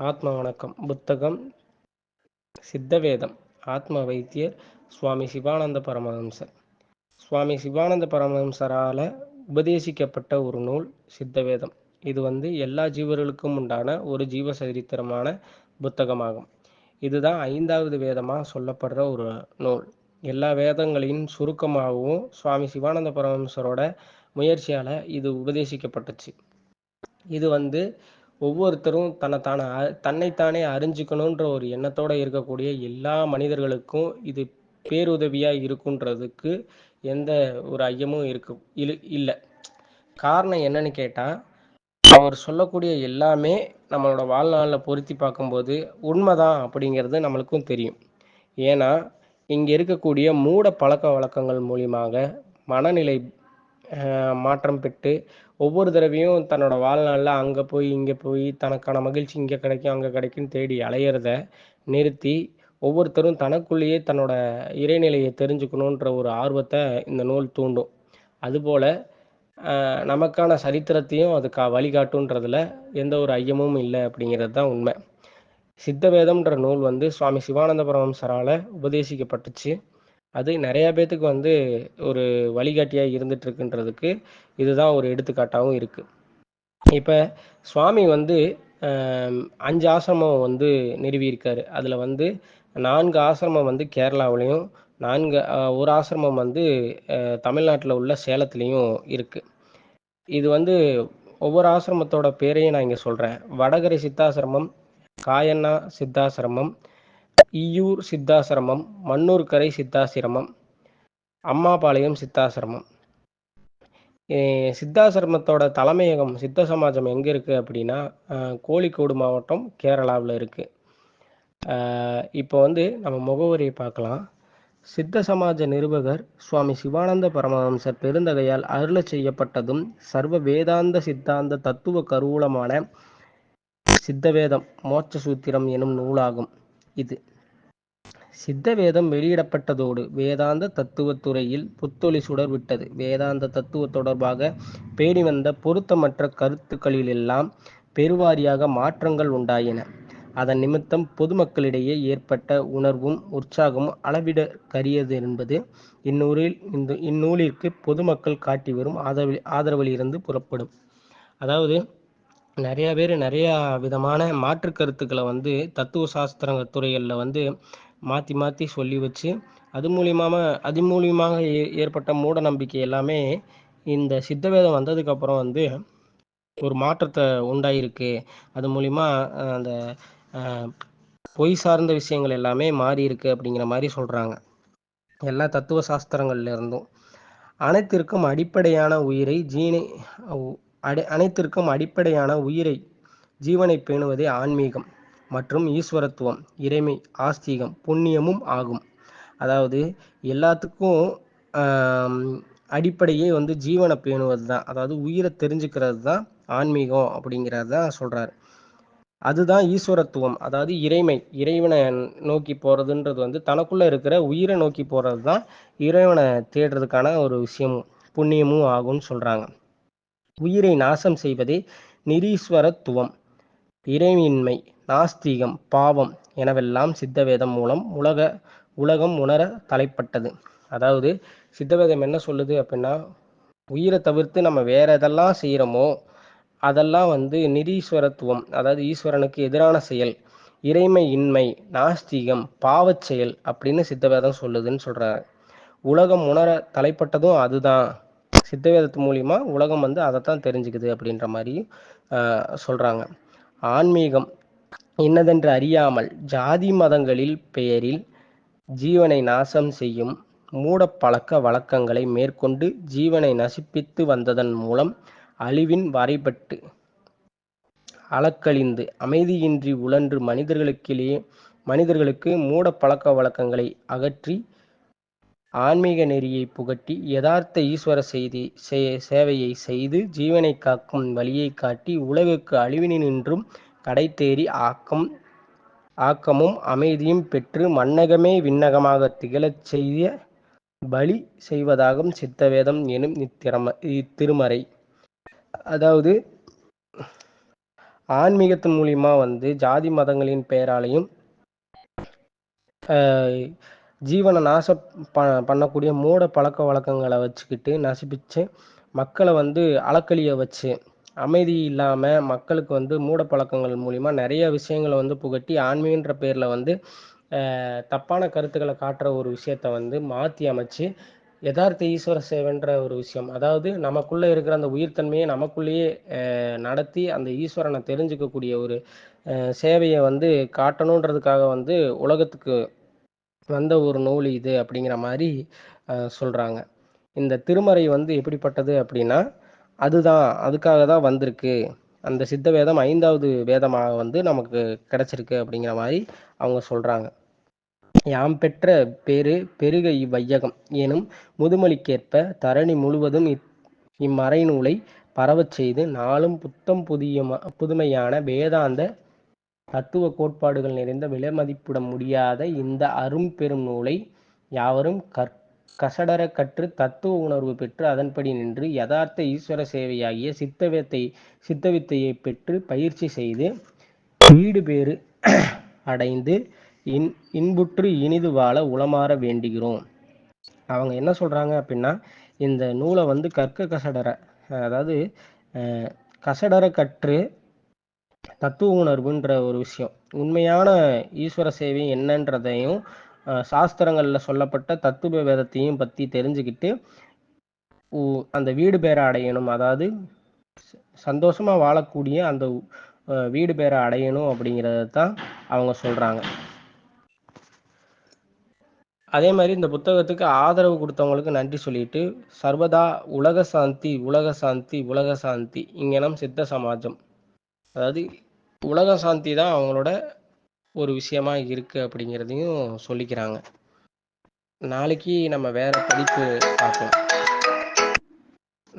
ஆத்ம வணக்கம். புத்தகம் சித்தவேதம். ஆத்ம வைத்தியர் சுவாமி சிவானந்த பரமஹம்சர். சுவாமி சிவானந்த பரமஹம்சரால் உபதேசிக்கப்பட்ட ஒரு நூல் சித்தவேதம். இது வந்து எல்லா ஜீவர்களுக்கும் உண்டான ஒரு ஜீவ சரித்திரமான புத்தகமாகும். இதுதான் ஐந்தாவது வேதமாக சொல்லப்படுற ஒரு நூல். எல்லா வேதங்களையும் சுருக்கமாகவும் சுவாமி சிவானந்த பரமஹம்சரோட முயற்சியால் இது உபதேசிக்கப்பட்டுச்சு. இது வந்து ஒவ்வொருத்தரும் தன்னை தானே தன்னைத்தானே அறிஞ்சிக்கணுன்ற ஒரு எண்ணத்தோட இருக்கக்கூடிய எல்லா மனிதர்களுக்கும் இது பேருதவியாக இருக்குன்றதுக்கு எந்த ஒரு ஐயமும் இருக்கு இல் இல்லை. காரணம் என்னன்னு கேட்டால் அவர் சொல்லக்கூடிய எல்லாமே நம்மளோட வாழ்நாளில் பொருத்தி பார்க்கும்போது உண்மைதான் அப்படிங்கிறது நம்மளுக்கும் தெரியும். ஏன்னா இங்கே இருக்கக்கூடிய மூட பழக்க வழக்கங்கள் மூலியமாக மனநிலை மாற்றம் பெற்று ஒவ்வொரு தடவையும் தன்னோட வாழ்நாளில் அங்கே போய் இங்கே போய் தனக்கான மகிழ்ச்சி இங்கே கிடைக்கும் அங்கே கிடைக்குன்னு தேடி அலையிறத நிறுத்தி ஒவ்வொருத்தரும் தனக்குள்ளேயே தன்னோட இறைநிலையை தெரிஞ்சுக்கணுன்ற ஒரு ஆர்வத்தை இந்த நூல் தூண்டும். அதுபோல் நமக்கான சரித்திரத்தையும் அதுக்கு வழிகாட்டுன்றதுல எந்த ஒரு ஐயமும் இல்லை அப்படிங்கிறது தான் உண்மை. சித்தவேதம்ன்ற நூல் வந்து சுவாமி சிவானந்த பரமம்சரால் உபதேசிக்கப்பட்டுச்சு. அது நிறைய பேத்துக்கு வந்து ஒரு வழிகாட்டியாக இருந்துட்டு இருக்குன்றதுக்கு இதுதான் ஒரு எடுத்துக்காட்டாகவும் இருக்கு. இப்போ சுவாமி வந்து அஞ்சு ஆசிரமம் வந்து நிறுவியிருக்காரு. அதில் வந்து நான்கு ஆசிரமம் வந்து கேரளாவிலையும் நான்கு ஒரு ஆசிரமம் வந்து தமிழ்நாட்டில் உள்ள சேலத்துலேயும் இருக்குது இது வந்து ஒவ்வொரு ஆசிரமத்தோட பேரையும் நான் இங்கே சொல்கிறேன் வடகரை சித்தாசிரமம் காயண்ணா சித்தாசிரமம் ஈயூர் சித்தாசிரமம் மண்ணூர்கரை சித்தாசிரமம் அம்மாபாளையம் சித்தாசிரமம். சித்தாசிரமத்தோட தலைமையகம் சித்த சமாஜம் எங்கே இருக்குது அப்படின்னா கோழிக்கோடு மாவட்டம் கேரளாவில் இருக்குது இப்போ வந்து நம்ம முகவரியை பார்க்கலாம். சித்த சமாஜ நிருபகர் சுவாமி சிவானந்த பரமஹம்சர் பெருந்தகையால் அருள செய்யப்பட்டதும் சர்வ வேதாந்த சித்தாந்த தத்துவ கருவூலமான சித்தவேதம் மோட்ச சூத்திரம் எனும் நூலாகும் இது. சித்த வேதம் வெளியிடப்பட்டதோடு வேதாந்த தத்துவத்துறையில் புத்தொளி சுடர் விட்டது வேதாந்த தத்துவ தொடர்பாக பேணி வந்த பொருத்தமற்ற கருத்துக்களிலெல்லாம் பெருவாரியாக மாற்றங்கள் உண்டாயின. அதன் நிமித்தம் பொதுமக்களிடையே ஏற்பட்ட உணர்வும் உற்சாகமும் அளவிட கரியது என்பது இந்நூலில் இந்த இந்நூலிற்கு பொதுமக்கள் காட்டி வரும் ஆதரவில் ஆதரவிலிருந்து புறப்படும். அதாவது நிறைய பேர் நிறையா விதமான மாற்று கருத்துக்களை வந்து தத்துவ சாஸ்திர துறைகளில் வந்து மாற்றி மாற்றி சொல்லி வச்சு அது மூலியமாக அது மூலியமாக ஏ ஏற்பட்ட மூட நம்பிக்கை எல்லாமே இந்த சித்தவேதம் வந்ததுக்கப்புறம் வந்து ஒரு மாற்றத்தை உண்டாயிருக்கு. அது மூலிமா அந்த பொய் சார்ந்த விஷயங்கள் எல்லாமே மாறி இருக்கு அப்படிங்கிற மாதிரி சொல்கிறாங்க எல்லா தத்துவ சாஸ்திரங்கள்ல இருந்தும். அனைத்திற்கும் அடிப்படையான உயிரை ஜீனை அடி அனைத்திற்கும் அடிப்படையான உயிரை ஜீவனை பேணுவதே ஆன்மீகம். மற்றும் ஈஸ்வரத்துவம் இறைமை ஆஸ்திகம் புண்ணியமும் ஆகும். அதாவது எல்லாத்துக்கும் அடிப்படையே வந்து ஜீவனை பேணுவது தான் அதாவது உயிரை தெரிஞ்சுக்கிறது தான் ஆன்மீகம் அப்படிங்கிறது தான் சொல்கிறாரு அதுதான் ஈஸ்வரத்துவம். அதாவது இறைமை இறைவனை நோக்கி போகிறதுன்றது வந்து தனக்குள்ளே இருக்கிற உயிரை நோக்கி போகிறது தான் இறைவனை தேடுறதுக்கான ஒரு விஷயம் புண்ணியமும் ஆகும்னு சொல்கிறாங்க உயிரை நாசம் செய்வதே நிரீஸ்வரத்துவம் இறைவின்மை நாஸ்தீகம் பாவம் எனவெல்லாம் சித்தவேதம் மூலம் உலக உலகம் உணர தலைப்பட்டது. அதாவது சித்தவேதம் என்ன சொல்லுது அப்படின்னா உயிரை தவிர்த்து நம்ம வேற எதெல்லாம் செய்கிறோமோ அதெல்லாம் வந்து நிரீஸ்வரத்துவம் அதாவது ஈஸ்வரனுக்கு எதிரான செயல் இறைமை இன்மை நாஸ்திகம் பாவச் செயல் அப்படின்னு சித்தவேதம் சொல்லுதுன்னு சொல்கிறாங்க உலகம் உணர தலைப்பட்டதும் அதுதான். சித்தவேதத்து மூலிமா உலகம் வந்து அதைத்தான் தெரிஞ்சுக்குது அப்படின்ற மாதிரி சொல்கிறாங்க ஆன்மீகம் இன்னதென்று அறியாமல் ஜாதி மதங்களில் பெயரில் ஜீவனை நாசம் செய்யும் மூட பழக்க வழக்கங்களை மேற்கொண்டு ஜீவனை நசிப்பித்து வந்ததன் மூலம் அழிவின் வரைபட்டு அளக்கழிந்து அமைதியின்றி உழன்று மனிதர்களுக்கிலேயே மனிதர்களுக்கு மூட பழக்க வழக்கங்களை அகற்றி ஆன்மீக நெறியை புகட்டி யதார்த்த ஈஸ்வர செய்தி சேவையை செய்து ஜீவனை காக்கும் வழியை காட்டி உலகுக்கு அழிவினின்றும் கடை தேறி ஆக்கம் ஆக்கமும் அமைதியும் பெற்று மன்னகமே விண்ணகமாக திகழச் செய்ய பலி செய்வதாகும் சித்தவேதம் எனும் இத்திறம இத்திருமறை. அதாவது ஆன்மீகத்தின் மூலியமா வந்து ஜாதி மதங்களின் பெயராலையும் ஆஹ் ஜீவனை நாச ப பண்ணக்கூடிய மூட பழக்க வழக்கங்களை வச்சுக்கிட்டு நசிப்பிச்சு மக்களை வந்து அலக்கழிய வச்சு அமைதி இல்லாமல் மக்களுக்கு வந்து மூடப்பழக்கங்கள் மூலிமா நிறைய விஷயங்களை வந்து புகட்டி ஆன்மீகன்ற பேரில் வந்து தப்பான கருத்துக்களை காட்டுற ஒரு விஷயத்த வந்து மாற்றி அமைச்சு யதார்த்த ஈஸ்வர சேவைன்ற ஒரு விஷயம். அதாவது நமக்குள்ளே இருக்கிற அந்த உயிர்த்தன்மையை நமக்குள்ளேயே நடத்தி அந்த ஈஸ்வரனை தெரிஞ்சுக்கக்கூடிய ஒரு சேவையை வந்து காட்டணுன்றதுக்காக வந்து உலகத்துக்கு வந்த ஒரு நூல் இது அப்படிங்கிற மாதிரி சொல்கிறாங்க இந்த திருமறை வந்து எப்படிப்பட்டது அப்படின்னா அதுதான் அதுக்காக தான் வந்திருக்கு. அந்த சித்த வேதம் ஐந்தாவது வேதமாக வந்து நமக்கு கிடைச்சிருக்கு அப்படிங்கிற மாதிரி அவங்க சொல்கிறாங்க யாம் பெற்ற பேரு பெருக இவ்வையகம் எனும் முதுமொழிக்கேற்ப தரணி முழுவதும் இத்- இம்மறை நூலை பரவச் செய்து நாளும் புத்தம் புதிய புதுமையான வேதாந்த தத்துவ கோட்பாடுகள் நிறைந்த விலைமதிப்பிட முடியாத இந்த அரும் பெரும் நூலை யாவரும் கற் கசடர கற்று தத்துவ உணர்வு பெற்று அதன்படி நின்று யதார்த்த ஈஸ்வர சேவையாகிய சித்தவித்தை சித்தவித்தையை பெற்று பயிற்சி செய்து வீடு பேறு அடைந்து இன் இன்புற்று இனிது வாழ உளமாற வேண்டுகிறோம். அவங்க என்ன சொல்றாங்க அப்படின்னா இந்த நூலை வந்து கற்க கசடர அதாவது அஹ், கசடர கற்று தத்துவ உணர்வுன்ற ஒரு விஷயம். உண்மையான ஈஸ்வர சேவை என்னன்றதையும் சாஸ்திரங்களில் சொல்லப்பட்ட தத்துவ வேதத்தையும் பற்றி தெரிஞ்சுக்கிட்டு உ- அந்த வீடு பேரை அடையணும். அதாவது ச- வாழக்கூடிய அந்த வீடு பேரை அடையணும் அப்படிங்கிறத தான் அவங்க சொல்கிறாங்க அதே மாதிரி இந்த புத்தகத்துக்கு ஆதரவு கொடுத்தவங்களுக்கு நன்றி சொல்லிட்டு சர்வதா உலக சாந்தி உலக சாந்தி உலக சாந்தி இங்கனம் சித்த சமாஜம். அதாவது உலக சாந்தி தான் அவங்களோட ஒரு விஷயமா இருக்குது அப்படிங்கிறதையும் சொல்லிக்கிறாங்க. நாளைக்கு நம்ம வேறு பதிப்பு பார்க்கலாம்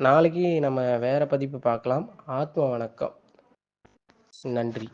நாளைக்கு நம்ம வேறு பதிப்பு பார்க்கலாம். ஆத்ம வணக்கம். நன்றி.